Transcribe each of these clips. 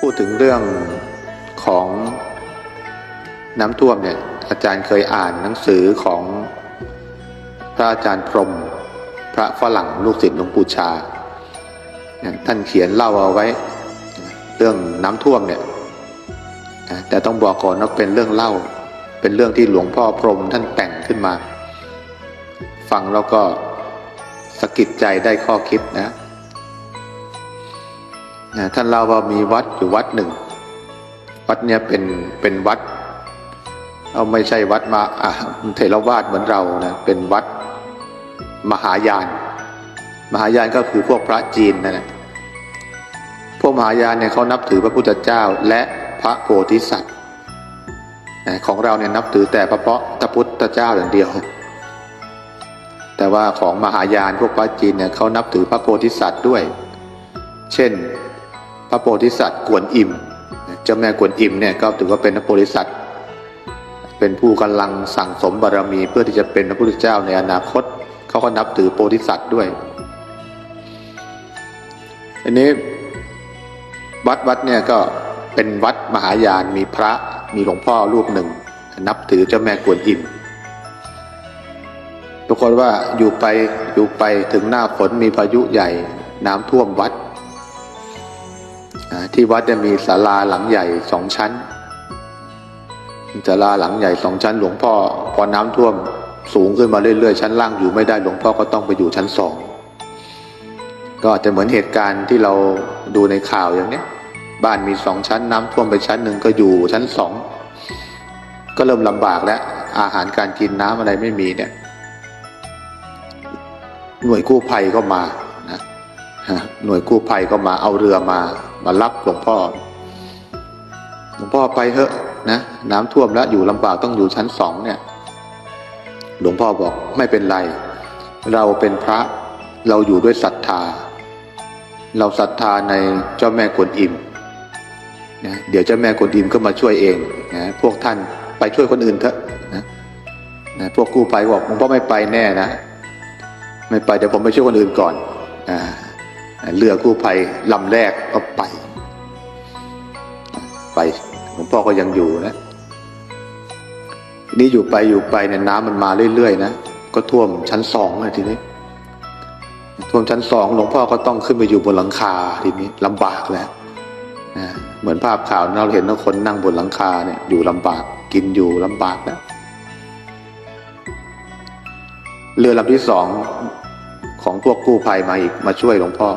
พูดถึงเรื่องของน้ำท่วมเนี่ยอาจารย์เคยอ่านหนังสือของพระอาจารย์พรหมพระฝรั่งลูกศิษย์หลวงปู่ชา ท่านเขียนเล่าเอาไว้เรื่องน้ำท่วมเนี่ยแต่ต้องบอกก่อนว่าเป็นเรื่องเล่า เป็นเรื่องที่หลวงพ่อพรหมท่านแต่งขึ้นมา ฟังแล้วก็สะกิดใจได้ข้อคิดนะ นะท่านเล่าว่ามีวัดอยู่วัดหนึ่ง วัดเนี่ยเป็นเป็นวัด เอาไม่ใช่วัดมาอะเทรวาสเหมือนเรานะเป็นวัดมหายาน มหายานก็คือพวกพระจีนนั่นแหละพวกมหายานเนี่ยเขานับถือพระพุทธเจ้าและพระโพธิสัตว์ของเราเนี่ยนับถือแต่พระเพาะพระพุทธเจ้าอย่างเดียว แต่ว่าของมหายานพวกพระจีนเนี่ยเขานับถือพระโพธิสัตว์ด้วย เช่น พระโพธิสัตว์กวนอิมเจ้าแม่กวนอิมเนี่ยก็ถือว่าเป็นพระโพธิสัตว์ เป็นผู้กำลังสั่งสมบารมีเพื่อที่จะเป็นพระพุทธเจ้าในอนาคตเขาก็นับถือโพธิสัตว์ด้วยอันนี้วัดวัดเนี่ยก็เป็นวัดมหายานมีพระมีหลวงพ่อรูปหนึ่ง นับถือเจ้าแม่กวนอิมปรากฏว่าอยู่ไปอยู่ไปถึงหน้าฝนมีพายุใหญ่น้ำท่วมวัด ที่วัดจะมีศาลาหลังใหญ่สองชั้นศาลาหลังใหญ่สองชั้น หลวงพ่อ พอน้ำท่วมสูงขึ้นมาเรื่อยๆชั้นล่างอยู่ไม่ได้หลวงพ่อก็ต้องไปอยู่ชั้นสองก็อาจจะเหมือนเหตุการณ์ที่เราดูในข่าวอย่างเนี้ยบ้านมีสองชั้นน้ำท่วมไปชั้นหนึ่งก็อยู่ชั้นสองก็เริ่มลำบากแล้วอาหารการกินน้ำอะไรไม่มีเนี่ย หน่วยกู้ภัยก็มา หน่วยกู้ภัยก็มาเอาเรือมา มารับหลวงพ่อ หลวงพ่อไปเถอะนะน้ำท่วมแล้วอยู่ลำบากต้องอยู่ชั้นสองเนี่ย หลวงพ่อบอกไม่เป็นไร เราเป็นพระเราอยู่ด้วยศรัทธา เราศรัทธาในเจ้าแม่กวนอิมนะเดี๋ยวเจ้าแม่กวนอิมก็มาช่วยเองนะพวกท่านไปช่วยคนอื่นเถอะนะนะพวกกู้ภัยบอกหลวงพ่อไม่ไปแน่นะ ไม่ไปเดี๋ยวผมไปช่วยคนอื่นก่อนอ่า เรือกู้ภัยลำแรกก็ไป ไปหลวงพ่อก็ยังอยู่นะนี่อยู่ไปอยู่ไปเนี่ยน้ำมันมาเรื่อยๆนะก็ท่วมชั้นสองเลยทีนี้ท่วมชั้นสองหลวงพ่อก็ต้องขึ้นไปอยู่บนหลังคาทีนี้ลำบากแล้วนะเหมือนภาพข่าวเราเห็นว่าคนนั่งบนหลังคาเนี่ยอยู่ลำบากกินอยู่ลำบากแล้วเรือลำที่สอง ของพวกกู้ภัยมาอีกมาช่วยหลวงพ่อ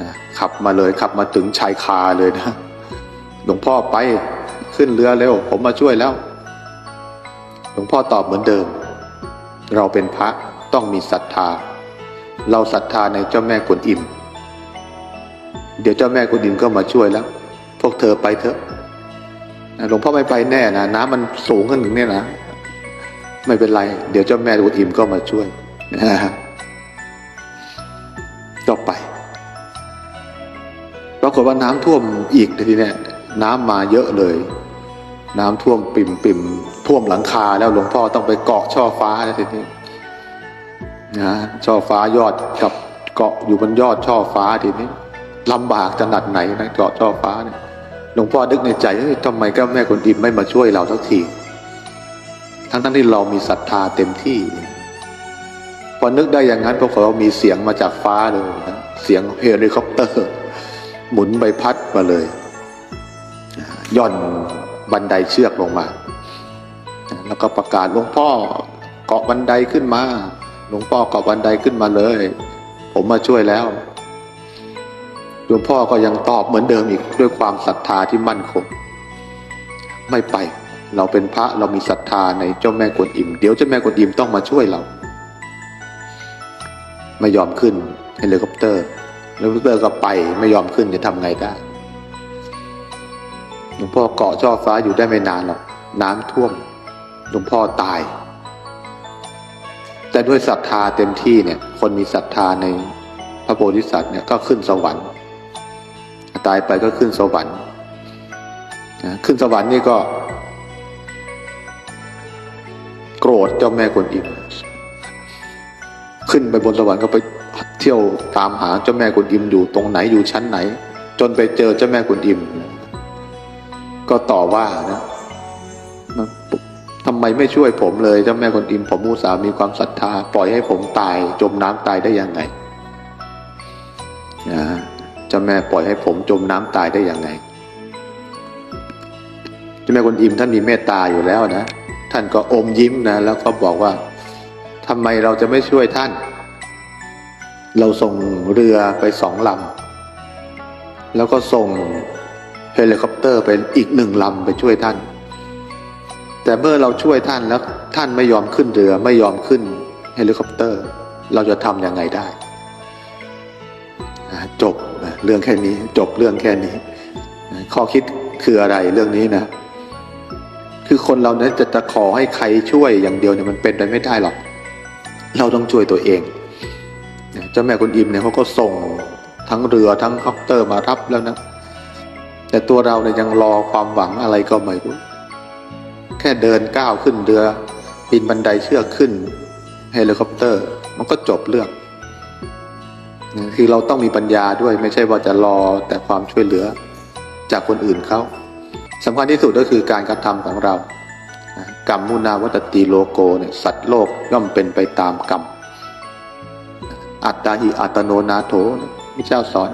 นะขับมาเลยขับมาถึงชายคาเลยนะ หลวงพ่อไปขึ้นเรือเร็ว ผมมาช่วยแล้ว หลวงพ่อตอบเหมือนเดิม เราเป็นพระต้องมีศรัทธา เราศรัทธาในเจ้าแม่กวนอิม เดี๋ยวเจ้าแม่กวนอิมก็มาช่วยแล้ว พวกเธอไปเถอะหลวงพ่อไม่ไปแน่นะน้ำมันสูงขึ้นถึงเนี่ยนะ ไม่เป็นไร เดี๋ยวเจ้าแม่กวนอิมก็มาช่วยก็ากฏว่าน้ำท่วมอีกทีเนี้ยน้ำมาเยอะเลย น้ำท่วมปิ่มปิ่มท่วมหลังคาแล้วหลวงพ่อต้องไปเกาะช่อฟ้าแล้วทีนี้นะช่อฟ้ายอดกับเกาะอยู่บนยอดช่อฟ้าทีนี้ลำบากขนาดไหนนะเกาะช่อฟ้าเนี่ยหลวงพ่อนึกในใจเฮ้ยทำไมก็แม่คนอิมไม่มาช่วยเราสักที ทั้งทั้งที่เรามีศรัทธาเต็มที่ พอนึกได้อย่างนั้นพวกเรามีเสียงมาจากฟ้าเลยนะเสียงเฮลิคอปเตอร์ หมุนใบพัดมาเลยย่อนบันไดเชือกลงมา แล้วก็ประกาศหลวงพ่อเกาะบันไดขึ้นมา หลวงพ่อเกาะบันไดขึ้นมาเลย ผมมาช่วยแล้ว หลวงพ่อก็ยังตอบเหมือนเดิมอีกด้วยความศรัทธาที่มั่นคง ไม่ไป เราเป็นพระเรามีศรัทธาในเจ้าแม่กวนอิม เดี๋ยวเจ้าแม่กวนอิมต้องมาช่วยเรา ไม่ยอมขึ้นเฮลิคอปเตอร์ ลิคอเตอร์ก็ไปไม่ยอมขึ้นจะทำไงได้หลวงพ่อเกาะช่อฟ้าอยู่ได้ไม่นานหรอกน้ำท่วมหลวงพ่อตาย แต่ด้วยศรัทธาเต็มที่เนี่ย คนมีศรัทธาในพระโพธิสัตว์เนี่ยก็ขึ้นสวรรค์ ตายไปก็ขึ้นสวรรค์ขึ้นสวรรค์นี่ก็ โกรธเจ้าแม่กวนอิมขึ้นไปบนสวรรค์ก็ไป ที่ยวตามหาเจ้าแม่กวนอิมอยู่ตรงไหนอยู่ชั้นไหน จนไปเจอเจ้าแม่กุนอิม ก็ต่อว่านะทำไมไม่ช่วยผมเลยเจ้าแม่กุนอิม ผมมูสามีความศรัทธา ปล่อยให้ผมตาย จมน้ำตายได้ยังไงนะเจ้าแม่ปล่อยให้ผมจมน้ำตายได้ยังไงเจ้าแม่กุนอิมท่านมีเมตตาอยู่แล้วนะ ท่านก็อมยิ้มนะแล้วก็บอกว่าทำไมเราจะไม่ช่วยท่าน เราส่งเรือไปสองลำ แล้วก็ส่งเฮลิคอปเตอร์ไปอีกหนึ่งลำไปช่วยท่าน แต่เมื่อเราช่วยท่านแล้วท่านไม่ยอมขึ้นเรือไม่ยอมขึ้นเฮลิคอปเตอร์ เราจะทำยังไงได้จบเรื่องแค่นี้จบเรื่องแค่นี้ ข้อคิดคืออะไรเรื่องนี้นะ คือคนเราเนี่ยจะจะขอให้ใครช่วยอย่างเดียวเนี่ยมันเป็นไปไม่ได้หรอก เราต้องช่วยตัวเอง เจ้าแม่กุนอิมเนี่ยเขาก็ส่งทั้งเรือทั้งคอปเตอร์มารับแล้วนะ แต่ตัวเราเนี่ยยังรอความหวังอะไรก็ไม่รู้ แค่เดินก้าวขึ้นเรือปีนบันไดเชือกขึ้นเฮลิคอปเตอร์ มันก็จบเรื่องคือเราต้องมีปัญญาด้วยไม่ใช่ว่าจะรอแต่ความช่วยเหลือจากคนอื่นเขาสำคัญที่สุดก็คือการกระทำของเรากรรมมุนาวัตติโลโกเนี่ยสัตว์โลกย่อมเป็นไปตามกรรม อัตตาหิอัตโนนาโถพระเจ้าสอน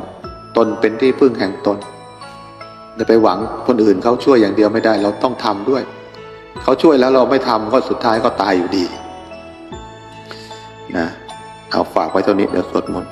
ตนเป็นที่พึ่งแห่งตนจะไปหวังคนอื่นเขาช่วยอย่างเดียวไม่ได้ เราต้องทำด้วย เขาช่วยแล้วเราไม่ทำก็สุดท้ายก็ตายอยู่ดี นะเอาฝากไว้เท่านี้เดี๋ยวสวดมนต์